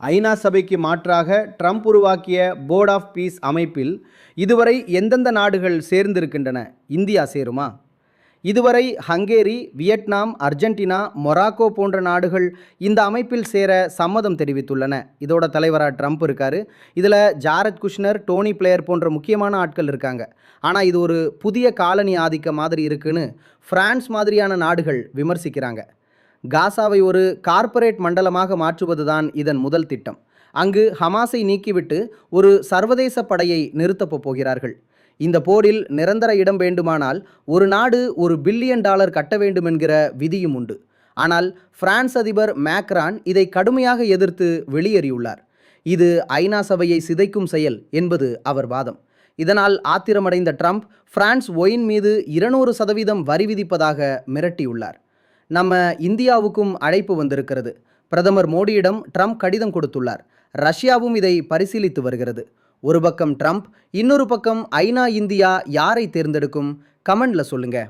ஐநா சபைக்கு மாற்றாக ட்ரம்ப் உருவாக்கிய போர்ட் ஆஃப் பீஸ் அமைப்பில் இதுவரை எந்தெந்த நாடுகள் சேர்ந்திருக்கின்றன? இந்தியா சேருமா? இதுவரை ஹங்கேரி வியட்நாம் அர்ஜென்டினா மொராக்கோ போன்ற நாடுகள் இந்த அமைப்பில் சேர சம்மதம் தெரிவித்துள்ளன. இதோட தலைவராக ட்ரம்ப் இருக்கார். இதில் ஜாரத் குஷ்னர் டோனி பிளேயர் போன்ற முக்கியமான ஆட்கள் இருக்காங்க. ஆனால் இது ஒரு புதிய காலனி ஆதிக்க மாதிரி இருக்குன்னு பிரான்ஸ் மாதிரியான நாடுகள் விமர்சிக்கிறாங்க. காசாவை ஒரு கார்ப்பரேட் மண்டலமாக மாற்றுவதுதான் இதன் முதல் திட்டம். அங்கு ஹமாஸை நீக்கிவிட்டு ஒரு சர்வதேச படையை நிறுத்தப் போகிறார்கள். இந்த போரில் நிரந்தர இடம் வேண்டுமானால் ஒரு நாடு ஒரு பில்லியன் டாலர் கட்ட வேண்டும் என்கிற விதியும் உண்டு. ஆனால் பிரான்ஸ் அதிபர் மேக்ரான் இதை கடுமையாக எதிர்த்து வெளியேறியுள்ளார். இது ஐநா சபையை சிதைக்கும் செயல் என்பது அவர் வாதம். இதனால் ஆத்திரமடைந்த ட்ரம்ப் பிரான்ஸ் ஒயின் மீது இருநூறு சதவீதம் வரி விதிப்பதாக மிரட்டியுள்ளார். நம்ம இந்தியாவுக்கும் அழைப்பு வந்திருக்கிறது. பிரதமர் மோடியிடம் ட்ரம்ப் கடிதம் கொடுத்துள்ளார். ரஷ்யாவும் இதை பரிசீலித்து வருகிறது. ஒரு பக்கம் ட்ரம்ப் இன்னொரு பக்கம் ஐநா இந்தியா யாரை தேர்ந்தெடுக்கும்? கமெண்ட்ல சொல்லுங்கள்